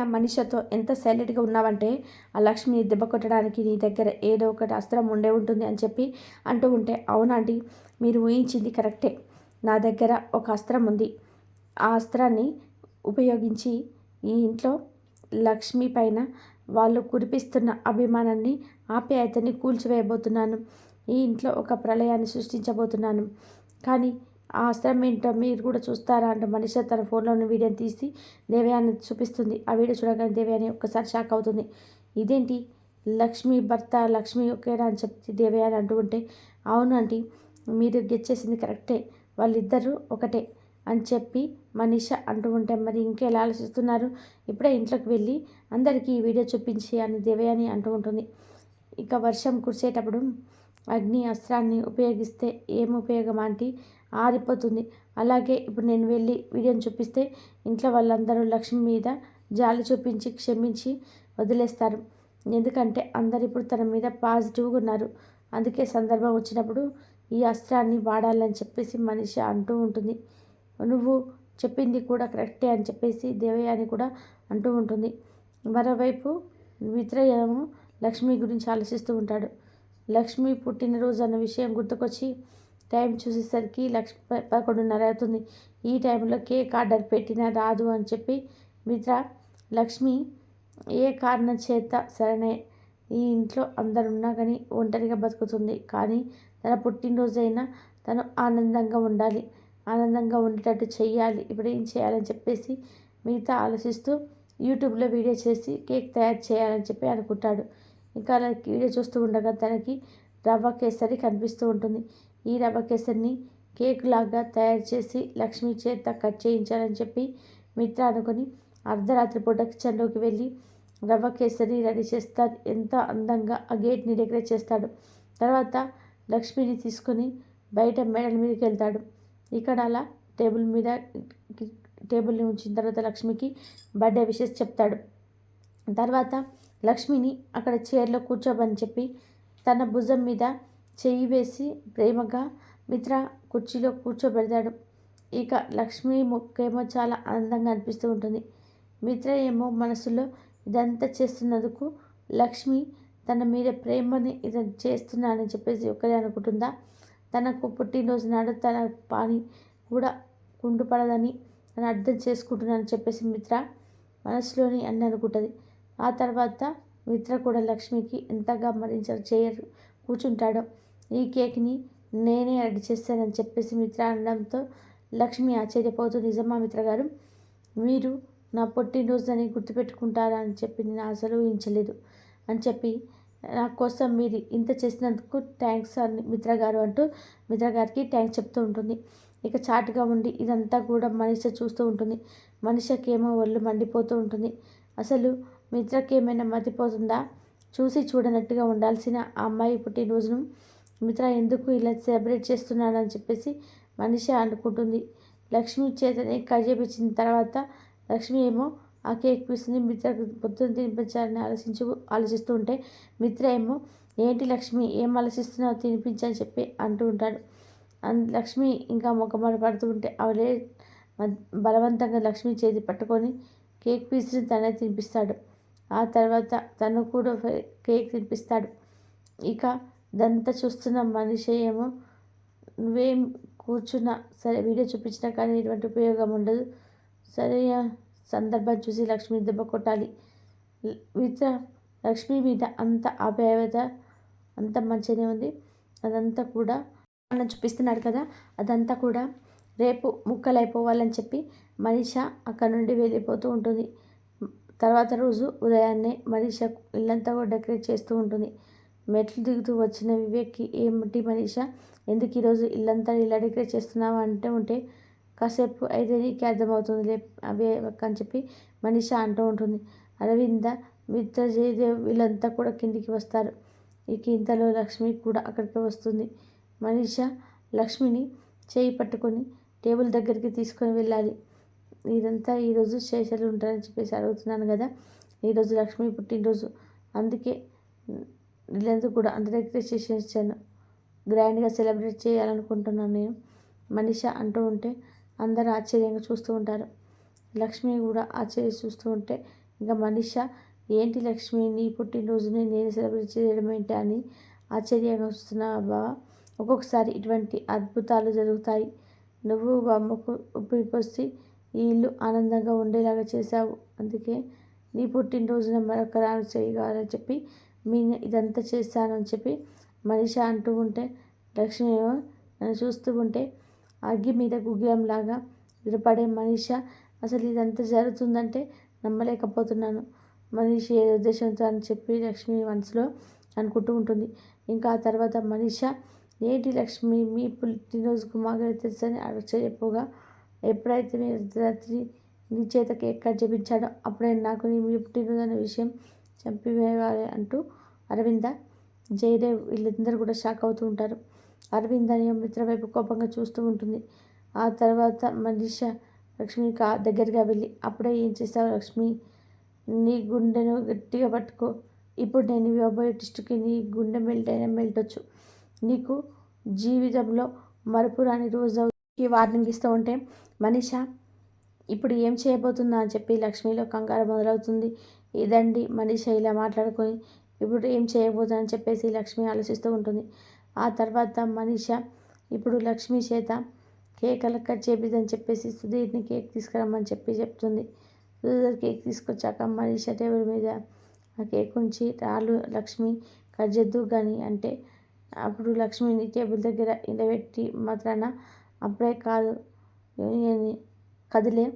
ఆ మనిషితో ఎంత సైలెంట్గా ఉన్నావంటే ఆ లక్ష్మిని దెబ్బ కొట్టడానికి నీ దగ్గర ఏదో ఒకటి అస్త్రం ఉండే ఉంటుంది అని చెప్పి అంటూ ఉంటే అవునండి మీరు ఊహించింది కరెక్టే. నా దగ్గర ఒక అస్త్రం ఉంది. ఆ అస్త్రాన్ని ఉపయోగించి ఈ ఇంట్లో లక్ష్మి పైన వాళ్ళు కురిపిస్తున్న అభిమానాన్ని ఆప్యాయతని కూల్చివేయబోతున్నాను. ఈ ఇంట్లో ఒక ప్రళయాన్ని సృష్టించబోతున్నాను. కానీ ఆ అస్త్రం ఏంటో మీరు కూడా చూస్తారా అంటే మనిషి తన ఫోన్లోని వీడియోని తీసి దేవయాని చూపిస్తుంది. ఆ వీడియో చూడగానే దేవయాని ఒక్కసారి షాక్ అవుతుంది. ఇదేంటి? లక్ష్మి భర్త లక్ష్మి ఒకేనా అని చెప్పి దేవయాని అంటూ ఉంటే అవును ఆంటీ మీరు గెచ్చేసింది కరెక్టే వాళ్ళిద్దరూ ఒకటే అని చెప్పి మనీష అంటూ ఉంటే మరి ఇంకెలా ఆలోచిస్తున్నారు? ఇప్పుడే ఇంట్లోకి వెళ్ళి అందరికీ ఈ వీడియో చూపించి అని దేవయాని అంటూ ఉంటుంది. ఇక వర్షం కురిసేటప్పుడు అగ్ని అస్త్రాన్ని ఉపయోగిస్తే ఏం ఉపయోగం అంటే ఆరిపోతుంది. అలాగే ఇప్పుడు నేను వెళ్ళి వీడియోని చూపిస్తే ఇంట్లో వాళ్ళందరూ లక్ష్మి మీద జాలి చూపించి క్షమించి వదిలేస్తారు. ఎందుకంటే అందరు ఇప్పుడు తన మీద పాజిటివ్గా ఉన్నారు. అందుకే సందర్భం వచ్చినప్పుడు ఈ అస్త్రాన్ని వాడాలని చెప్పేసి మనిషి అంటూ ఉంటుంది. నువ్వు చెప్పింది కూడా కరెక్టే అని చెప్పేసి దేవయాని కూడా అంటూ ఉంటుంది. మరోవైపు మిత్రయము లక్ష్మి గురించి ఆలోచిస్తూ ఉంటాడు. లక్ష్మి పుట్టినరోజు అన్న విషయం గుర్తుకొచ్చి టైం చూసేసరికి లక్ష పదకొండున్నర అవుతుంది. ఈ టైంలో కేక్ ఆర్డర్ పెట్టినా రాదు అని చెప్పి మిత్ర లక్ష్మి ఏ కారణం చేత సరేనే ఈ ఇంట్లో అందరున్నా కానీ ఒంటరిగా బతుకుతుంది. కానీ తన పుట్టినరోజైనా తను ఆనందంగా ఉండాలి. ఆనందంగా ఉండేటట్టు చేయాలి ఇప్పుడు ఏం చేయాలని చెప్పేసి మిగతా ఆలోచిస్తూ యూట్యూబ్లో వీడియో చేసి కేక్ తయారు చేయాలని చెప్పి అనుకుంటాడు. ఇంకా అలా వీడియో చూస్తూ ఉండగా తనకి రవ్వ కేసరి కనిపిస్తూ ఉంటుంది. ఈ రవ్వ కేసరిని కేక్ లాగా తయారు చేసి లక్ష్మి చేత కట్ చేయించాలని చెప్పి మిత్ర అనుకుని అర్ధరాత్రి పూట కిచెన్లోకి వెళ్ళి రవ్వ కేసరి రెడీ చేస్తాడు ఎంత అందంగా ఆ గేట్ని డెకరేట్ చేస్తాడు. తర్వాత లక్ష్మిని తీసుకొని బయట మేడల మీదకి వెళ్తాడు. ఇక్కడ అలా టేబుల్ మీద టేబుల్ని ఉంచిన తర్వాత లక్ష్మికి బర్త్డే విషెస్ చెప్తాడు. తర్వాత లక్ష్మిని అక్కడ చైర్లో కూర్చోమని చెప్పి తన భుజం మీద చేయి వేసి ప్రేమగా మిత్ర కుర్చీలో కూర్చోబెడతాడు. ఇక లక్ష్మి ముక్కేమో చాలా ఆనందంగా అనిపిస్తూ ఉంటుంది. మిత్ర ఏమో మనసులో ఇదంతా చేస్తున్నందుకు లక్ష్మి తన మీద ప్రేమని ఇది చేస్తున్నానని చెప్పేసి ఒకరే అనుకుంటుందా? తనకు పుట్టినరోజు నాడు తన పాని కూడా కుండుపడదని అని అర్థం చేసుకుంటున్నానని చెప్పేసి మిత్ర మనసులోని అని అనుకుంటుంది. ఆ తర్వాత మిత్ర కూడా లక్ష్మికి ఎంతగా మరించారు చేయరు కూర్చుంటాడో ఈ కేక్ని నేనే రెడీ చేస్తానని చెప్పేసి మిత్ర అనడంతో లక్ష్మి ఆశ్చర్యపోతూ నిజమా మిత్ర గారు? మీరు నా పుట్టినరోజుని గుర్తుపెట్టుకుంటారా? అని చెప్పి నేను అసలు ఊహించలేదు. అని చెప్పి నా కోసం మీరు ఇంత చేసినందుకు థ్యాంక్స్ అని మిత్ర గారు అంటూ మిత్ర గారికి థ్యాంక్స్ చెప్తూ ఉంటుంది. ఇక చాటుగా ఉండి ఇదంతా కూడా మనిషి చూస్తూ ఉంటుంది. మనిషికేమో ఒళ్ళు మండిపోతూ ఉంటుంది. అసలు మిత్రకి ఏమైనా మతిపోతుందా? చూసి చూడనట్టుగా ఉండాల్సిన ఆ అమ్మాయి పుట్టినరోజును మిత్ర ఎందుకు ఇలా సెలబ్రేట్ చేస్తున్నాడని చెప్పేసి మనిషి అనుకుంటుంది. లక్ష్మి చేతని కట్ చేపించిన తర్వాత లక్ష్మి ఏమో ఆ కేక్ పీస్ని మిత్రకు పొద్దున్న తినిపించాలని ఆలోచించు ఆలోచిస్తూ ఉంటే మిత్ర ఏమో ఏంటి లక్ష్మి ఏం ఆలోచిస్తున్నావు? తినిపించని చెప్పి అంటూ ఉంటాడు. లక్ష్మి ఇంకా మొక్కమాట పడుతూ ఉంటే అవలే బలవంతంగా లక్ష్మి చేతి పట్టుకొని కేక్ పీస్ని తనే తినిపిస్తాడు. ఆ తర్వాత తను కూడా కేక్ తినిపిస్తాడు. ఇక ఇదంతా చూస్తున్న మనిషి ఏమో నువ్వేం కూర్చున్నా సరే వీడియో చూపించినా కానీ ఎటువంటి ఉపయోగం ఉండదు. సరే సందర్భం చూసి లక్ష్మి దెబ్బ కొట్టాలి. మిత్ర లక్ష్మి మీద అంత ఆప్యాయత అంత మంచిగానే ఉంది. అదంతా కూడా మనం చూపిస్తున్నాడు కదా అదంతా కూడా రేపు ముక్కలైపోవాలని చెప్పి మనిష అక్కడ నుండి వెళ్ళిపోతూ ఉంటుంది. తర్వాత రోజు ఉదయాన్నే మనిష ఇల్లంతా కూడా డెకరేట్ చేస్తూ ఉంటుంది. మెట్లు దిగుతూ వచ్చిన వివేక్కి ఏమిటి మనీషా? ఎందుకు ఈరోజు ఇల్లంతా ఇలా డెకరేట్ చేస్తున్నావు? అంటే ఉంటే కాసేపు అయితే నీకే అర్థమవుతుంది. లే అవే అని చెప్పి మనీష అంటూ ఉంటుంది. అరవింద మిత్ర జయదేవ్ వీళ్ళంతా కూడా కిందికి వస్తారు. ఇక ఇంతలో లక్ష్మి కూడా అక్కడికి వస్తుంది. మనీష లక్ష్మిని చేయి పట్టుకొని టేబుల్ దగ్గరికి తీసుకొని వెళ్ళాలి. ఇదంతా ఈరోజు శేషాలు ఉంటారని చెప్పేసి అడుగుతున్నాను కదా. ఈరోజు లక్ష్మి పుట్టినరోజు. అందుకే వీళ్ళందరూ కూడా అంత రిక్వెస్ట్ ఇచ్చాను గ్రాండ్గా సెలబ్రేట్ చేయాలనుకుంటున్నాను నేను. మనిష అంటూ ఉంటే అందరూ ఆశ్చర్యంగా చూస్తూ ఉంటారు. లక్ష్మి కూడా ఆశ్చర్య చూస్తూ ఉంటే ఇంకా మనిష ఏంటి లక్ష్మి నీ పుట్టినరోజుని నేను సెలబ్రేట్ చేయడం ఏంటి? అని ఆశ్చర్యంగా వస్తున్నావా ఒక్కొక్కసారి ఇటువంటి అద్భుతాలు జరుగుతాయి. నువ్వు బొమ్మకు ఉప్పిపోసి ఈ ఇల్లు ఆనందంగా ఉండేలాగా చేశావు. అందుకే నీ పుట్టినరోజున మరొక రాను చేయగలని చెప్పి మీ ఇదంతా చేశానని చెప్పి మనిష అంటూ ఉంటే లక్ష్మి నన్ను చూస్తూ ఉంటే అగ్గి మీద గుగ్గిలంలాగా నిలబడే మనిష అసలు ఇదంతా జరుగుతుందంటే నమ్మలేకపోతున్నాను. మనిషి ఏ ఉద్దేశంతో అని చెప్పి లక్ష్మి మనసులో అనుకుంటూ ఉంటుంది. ఇంకా ఆ తర్వాత మనిష ఏంటి లక్ష్మి మీ పుట్టినరోజుకు మాకు తెలుసని ఆశ్చర్యపోగా ఎప్పుడైతే మీరు రాత్రి నీ చేత కేక్ కట్ చేపించాడో అప్పుడే నాకు నీ మీ పుట్టినరోజు అనే విషయం చంపివేయాలి అంటూ అరవింద జయదేవ్ వీళ్ళందరూ కూడా షాక్ అవుతూ ఉంటారు. అరవింద అనే మిత్ర వైపు కోపంగా చూస్తూ ఉంటుంది. ఆ తర్వాత మనిష లక్ష్మి కా దగ్గరగా వెళ్ళి అప్పుడే ఏం చేస్తావు లక్ష్మి? నీ గుండెను గట్టిగా పట్టుకో. ఇప్పుడు నేను ఇవ్వబోయే నీ గుండె మెల్ట్ అయినా మెల్టొచ్చు. నీకు జీవితంలో మరపురాని రోజు వార్నింగ్ ఇస్తూ ఉంటే మనిష ఇప్పుడు ఏం చేయబోతుందా అని చెప్పి లక్ష్మిలో కంగారు మొదలవుతుంది. ఇదండి మనిషి ఇలా మాట్లాడుకొని ఇప్పుడు ఏం చేయబోతుందని చెప్పేసి లక్ష్మి ఆలోచిస్తూ ఉంటుంది. ఆ తర్వాత మనిష ఇప్పుడు లక్ష్మి చేత కేక్ కట్ చేపిద్దని చెప్పేసి సుధీర్ని కేక్ తీసుకురమ్మని చెప్పి చెప్తుంది. సుధీర్ కేక్ తీసుకొచ్చాక మనిష టేబుల్ మీద ఆ కేక్ ఉంచి రాళ్ళు లక్ష్మి కట్ చేద్దు కానీ అంటే అప్పుడు లక్ష్మిని టేబుల్ దగ్గర నిలబెట్టి మాత్రాన అప్పుడే కాదు కదిలే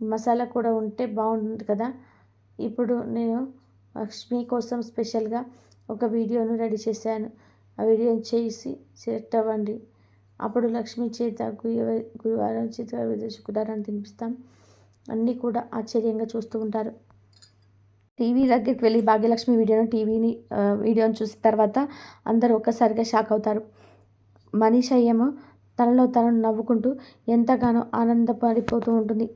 మసాలా కూడా ఉంటే బాగుంటుంది కదా ఇప్పుడు నేను లక్ష్మి కోసం స్పెషల్గా ఒక వీడియోను రెడీ చేశాను. ఆ వీడియోని చేసి సెలెక్ట్ అవ్వండి. అప్పుడు లక్ష్మి చేత గురువారం చేత శుక్రవారం తినిపిస్తాం. అన్నీ కూడా ఆశ్చర్యంగా చూస్తూ ఉంటారు. టీవీ దగ్గరికి వెళ్ళి భాగ్యలక్ష్మి వీడియోను టీవీని వీడియోని చూసిన తర్వాత అందరూ ఒక్కసారిగా షాక్ అవుతారు. మనీష ఏమో తనలో తనను నవ్వుకుంటూ ఎంతగానో ఆనందపడిపోతూ ఉంటుంది.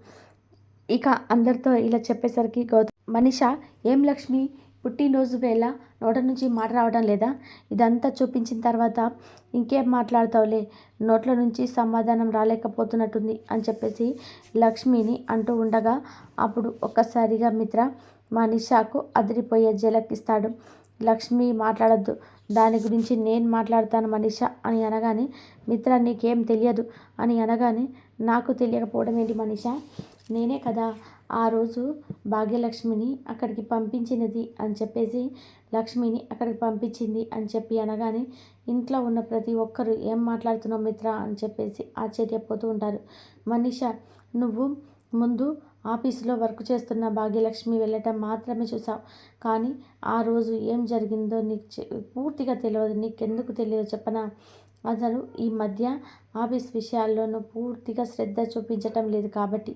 ఇక అందరితో ఇలా చెప్పేసరికి గౌతమ్ మనిష ఏం లక్ష్మి? పుట్టినరోజు వేళ నోట నుంచి మాట రావడం లేదా? ఇదంతా చూపించిన తర్వాత ఇంకేం మాట్లాడతావులే? నోట్ల నుంచి సమాధానం రాలేకపోతున్నట్టుంది అని చెప్పేసి లక్ష్మిని అంటూ ఉండగా అప్పుడు ఒక్కసారిగా మిత్ర మా అదిరిపోయే జలకిస్తాడు లక్ష్మి మాట్లాడద్దు. దాని గురించి నేను మాట్లాడతాను మనిష అని అనగానే మిత్ర నీకేం తెలియదు అని అనగానే నాకు తెలియకపోవడం ఏంటి మనిష? నేనే కదా ఆ రోజు భాగ్యలక్ష్మిని అక్కడికి పంపించినది అని చెప్పేసి లక్ష్మిని అక్కడికి పంపించింది అని చెప్పి అనగానే ఇంట్లో ఉన్న ప్రతి ఒక్కరు ఏం మాట్లాడుతున్నావు మిత్ర అని చెప్పేసి ఆశ్చర్యపోతూ ఉంటారు. మనిష నువ్వు ముందు ఆఫీసులో వర్క్ చేస్తున్న భాగ్యలక్ష్మి వెళ్ళటం మాత్రమే చూసావు. కానీ ఆ రోజు ఏం జరిగిందో నీకు పూర్తిగా తెలియదు నీకెందుకు తెలియదు చెప్పనా? అసలు ఈ మధ్య ఆఫీస్ విషయాల్లోనూ పూర్తిగా శ్రద్ధ చూపించటం లేదు కాబట్టి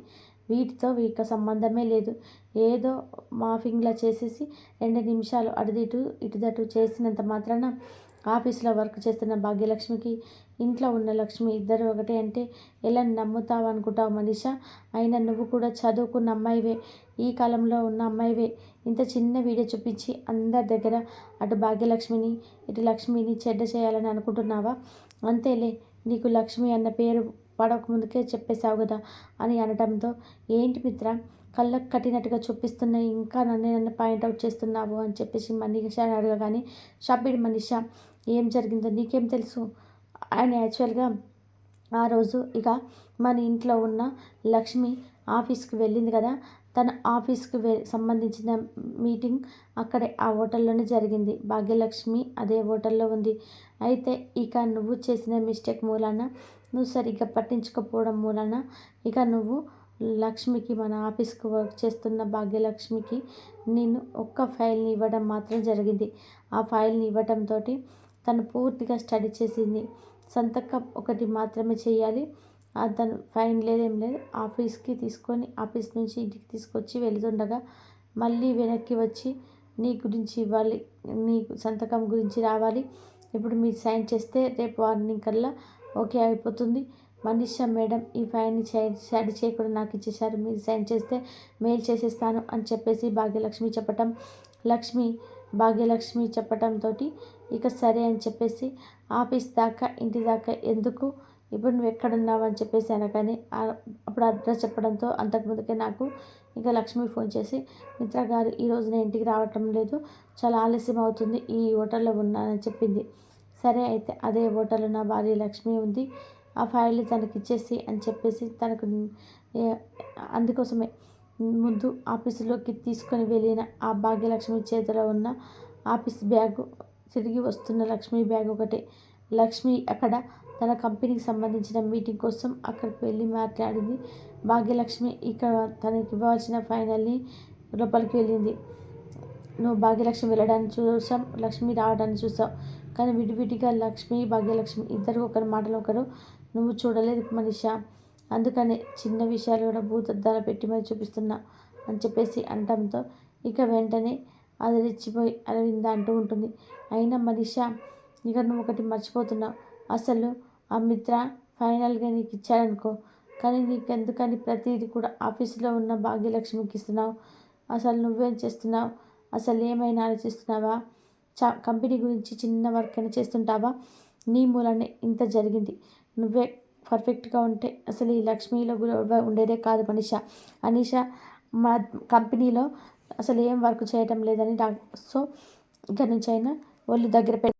వీటితో వీక సంబంధమే లేదు. ఏదో మాఫింగ్లా చేసేసి రెండు నిమిషాలు అటుదిటు ఇటుదటు చేసినంత మాత్రాన ఆఫీస్లో వర్క్ చేస్తున్న భాగ్యలక్ష్మికి ఇంట్లో ఉన్న లక్ష్మి ఇద్దరు ఒకటే అంటే ఎలా నమ్ముతావు అనుకుంటావు మనిష? అయినా నువ్వు కూడా చదువుకున్న అమ్మాయివే ఈ కాలంలో ఉన్న అమ్మాయివే. ఇంత చిన్న వీడియో చూపించి అందరి దగ్గర అటు భాగ్యలక్ష్మిని ఇటు లక్ష్మిని చెడ్డ చేయాలని అనుకుంటున్నావా? అంతేలే నీకు లక్ష్మి అన్న పేరు పడక ముందుకే చెప్పేశావు కదా అని అనడంతో ఏంటి మిత్ర కళ్ళకు కట్టినట్టుగా చూపిస్తున్నాయి ఇంకా నన్ను నన్ను పాయింట్అవుట్ చేస్తున్నావు అని చెప్పేసి మనీష అడగగానే షబ్బిడి మనీష ఏం జరిగిందో నీకేం తెలుసు? ఆయన యాక్చువల్గా ఆ రోజు ఇక మన ఇంట్లో ఉన్న లక్ష్మి ఆఫీస్కి వెళ్ళింది కదా తన ఆఫీస్కి వె సంబంధించిన మీటింగ్ అక్కడే ఆ హోటల్లోనే జరిగింది. భాగ్యలక్ష్మి అదే హోటల్లో ఉంది. అయితే ఇక నువ్వు చేసిన మిస్టేక్ మూలాన నువ్వు సరిగ్గా పట్టించుకోకపోవడం వలన ఇక నువ్వు లక్ష్మికి మన ఆఫీస్కి వర్క్ చేస్తున్న భాగ్యలక్ష్మికి నేను ఒక్క ఫైల్ని ఇవ్వడం మాత్రం జరిగింది. ఆ ఫైల్ని ఇవ్వడంతో తను పూర్తిగా స్టడీ చేసింది. సంతకం ఒకటి మాత్రమే చేయాలి. తను ఫైన్ లేదేం లేదు. ఆఫీస్కి తీసుకొని ఆఫీస్ నుంచి ఇంటికి తీసుకొచ్చి వెళ్తుండగా మళ్ళీ వెనక్కి వచ్చి నీ గురించి ఇవ్వాలి. నీ సంతకం గురించి రావాలి. ఇప్పుడు మీరు సైన్ చేస్తే రేపు మార్నింగ్ కల్లా ఓకే అయిపోతుంది. మనీషా మేడం ఈ ఫైల్ని సైడ్ చేయకుండా నాకు ఇచ్చేసారు మీరు సైన్ చేస్తే మెయిల్ చేసేస్తాను అని చెప్పేసి భాగ్యలక్ష్మి చెప్పటం లక్ష్మి భాగ్యలక్ష్మి చెప్పటంతో ఇక సరే అని చెప్పేసి ఆఫీస్ దాకా ఇంటి దాకా ఎందుకు? ఇప్పుడు నువ్వు ఎక్కడున్నావు అని చెప్పేసి అనగానే అప్పుడు అడ్రస్ చెప్పడంతో అంతకుముందుకే నాకు ఇంకా లక్ష్మి ఫోన్ చేసి మిత్ర గారు ఈరోజు నేను ఇంటికి రావటం లేదు. చాలా ఆలస్యం అవుతుంది ఈ హోటల్లో ఉన్నానని చెప్పింది. సరే అయితే అదే హోటల్లో నా భార్య లక్ష్మి ఉంది. ఆ ఫైల్ తనకి ఇచ్చేసి అని చెప్పేసి తనకు అందుకోసమే ముందు ఆఫీసులోకి తీసుకొని వెళ్ళిన ఆ భాగ్యలక్ష్మి చేతిలో ఉన్న ఆఫీస్ బ్యాగు తిరిగి వస్తున్న లక్ష్మి బ్యాగ్ ఒకటి. లక్ష్మి అక్కడ తన కంపెనీకి సంబంధించిన మీటింగ్ కోసం అక్కడికి వెళ్ళి మాట్లాడింది. భాగ్యలక్ష్మి ఇక్కడ తనకి ఇవ్వాల్సిన ఫైనల్ని లోపలికి వెళ్ళింది. నువ్వు భాగ్యలక్ష్మి వెళ్ళడానికి చూసాం లక్ష్మి రావడానికి చూసావు. కానీ విడివిడిగా లక్ష్మి భాగ్యలక్ష్మి ఇద్దరు ఒకరి మాటలు ఒకరు నువ్వు చూడలేదు మనిష. అందుకని చిన్న విషయాలు కూడా భూతద్దాల పెట్టి మరి చూపిస్తున్నా అని చెప్పేసి అంటంతో ఇక వెంటనే అది రెచ్చిపోయి అరవింద అంటూ ఉంటుంది. అయినా మనిష ఇక నువ్వు ఒకటి మర్చిపోతున్నావు అసలు ఆ మిత్ర ఫైనల్గా నీకు ఇచ్చాడనుకో కానీ నీకు ఎందుకని ప్రతిదీ కూడా ఆఫీసులో ఉన్న భాగ్యలక్ష్మికి ఇస్తున్నావు. అసలు నువ్వేం చేస్తున్నావు? అసలు ఏమైనా ఆలోచిస్తున్నావా? చా కంపెనీ గురించి చిన్న వర్క్ అని చేస్తుంటావా? నీ మూలనే ఇంత జరిగింది. నువ్వే పర్ఫెక్ట్గా ఉంటే అసలు ఈ లక్ష్మిలో కూడా ఉండేదే కాదు మనిష. అనీష మా కంపెనీలో అసలు ఏం వర్క్ చేయటం లేదని డాక్టర్ సో ఇక్కడి నుంచి అయినా ఒళ్ళు దగ్గర పెట్టి